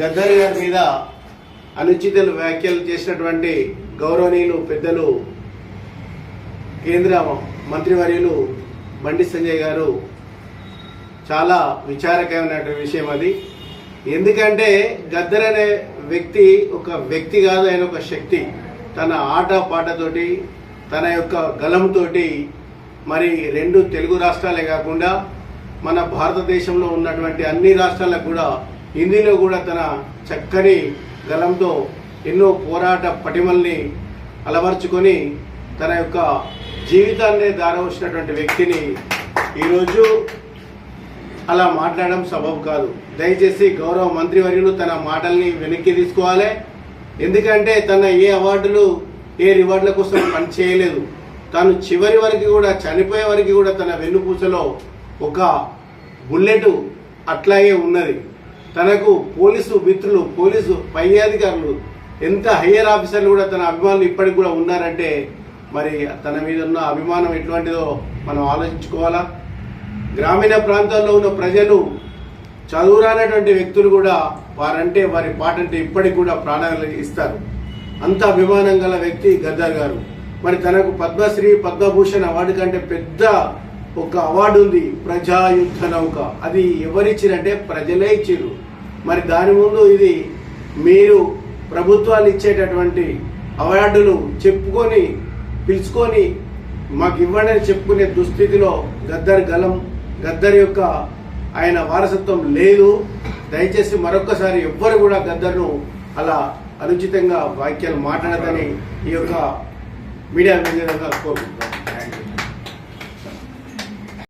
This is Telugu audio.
గద్దర్ గారి మీద అనుచిత వ్యాఖ్యలు చేసినటువంటి గౌరవనీయులు పెద్దలు కేంద్ర మంత్రివర్యులు బండి సంజయ్ గారు చాలా విచారకరమైనటువంటి విషయం అది. ఎందుకంటే గద్దర్ అనే వ్యక్తి ఒక వ్యక్తి కాదు ఆయన ఒక శక్తి. తన ఆట పాటతోటి తన యొక్క గలంతోటి మరి రెండు తెలుగు రాష్ట్రాలే కాకుండా మన భారతదేశంలో ఉన్నటువంటి అన్ని రాష్ట్రాలకు కూడా హిందీలో కూడా తన చక్కని గలంతో ఎన్నో పోరాట పటిమల్ని అలవర్చుకొని తన యొక్క జీవితాన్ని దారవచ్చినటువంటి వ్యక్తిని ఈరోజు అలా మాట్లాడడం సబబు కాదు. దయచేసి గౌరవ మంత్రివర్యులు తన మాటల్ని వెనక్కి తీసుకోవాలి. ఎందుకంటే తన ఏ అవార్డులు ఏ రివార్డుల కోసం పనిచేయలేదు తను చివరి వరకు కూడా చనిపోయే వరకు కూడా తన వెన్నుపూసలో ఒక బుల్లెట్ అట్లాగే ఉన్నది. తనకు పోలీసు మిత్రులు పోలీసు పై అధికారులు ఎంత హయ్యర్ ఆఫీసర్లు కూడా తన అభిమానులు ఇప్పటికి కూడా ఉన్నారంటే మరి తన మీద ఉన్న అభిమానం ఎటువంటిదో మనం ఆలోచించుకోవాలా? గ్రామీణ ప్రాంతాల్లో ఉన్న ప్రజలు చదువురానటువంటి వ్యక్తులు కూడా వారంటే వారి పాట అంటే ఇప్పటికి కూడా ప్రాణాలు ఇస్తారు. అంత అభిమానం గల వ్యక్తి గద్దర్ గారు. మరి తనకు పద్మశ్రీ పద్మభూషణ్ అవార్డు కంటే పెద్ద ఒక అవార్డు ఉంది ప్రజాయుద్ధ నౌక. అది ఎవరిచ్చిరంటే ప్రజలే ఇచ్చిర్రు. మరి దాని ముందు ఇది మీరు ప్రభుత్వాలు ఇచ్చేటటువంటి అవార్డులు చెప్పుకొని పిలుచుకొని మాకు ఇవ్వండి అని చెప్పుకునే దుస్థితిలో గద్దర్ గలం గద్దర్ యొక్క ఆయన వారసత్వం లేదు. దయచేసి మరొకసారి ఎవ్వరు కూడా గద్దర్ను అలా అనుచితంగా వాక్యాలు మాట్లాడదని ఈ యొక్క మీడియా విధంగా కోరుకుంటున్నాను